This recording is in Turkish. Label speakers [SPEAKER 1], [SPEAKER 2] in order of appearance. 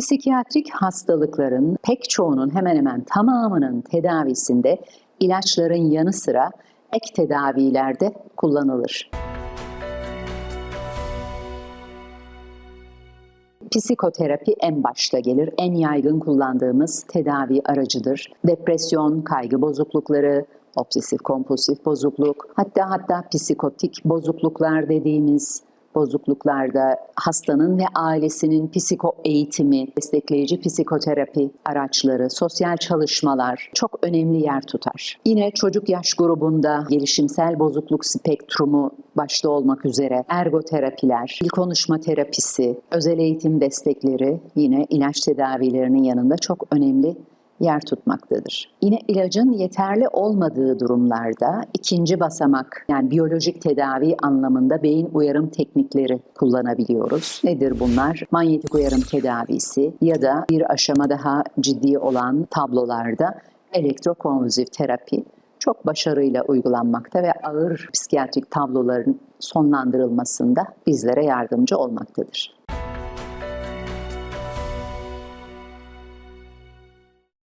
[SPEAKER 1] Psikiyatrik hastalıkların pek çoğunun hemen hemen tamamının tedavisinde ilaçların yanı sıra ek tedavilerde kullanılır. Psikoterapi en başta gelir. En yaygın kullandığımız tedavi aracıdır. Depresyon, kaygı bozuklukları, obsesif kompulsif bozukluk, hatta hatta psikotik bozukluklar dediğimiz bozukluklarda hastanın ve ailesinin psiko eğitimi, destekleyici psikoterapi araçları, sosyal çalışmalar çok önemli yer tutar. Yine çocuk yaş grubunda gelişimsel bozukluk spektrumu başta olmak üzere ergoterapiler, dil konuşma terapisi, özel eğitim destekleri yine ilaç tedavilerinin yanında çok önemli yer tutmaktadır. Yine ilacın yeterli olmadığı durumlarda ikinci basamak yani biyolojik tedavi anlamında beyin uyarım teknikleri kullanabiliyoruz. Nedir bunlar? Manyetik uyarım tedavisi ya da bir aşama daha ciddi olan tablolarda elektrokonvulsif terapi çok başarıyla uygulanmakta ve ağır psikiyatrik tabloların sonlandırılmasında bizlere yardımcı olmaktadır.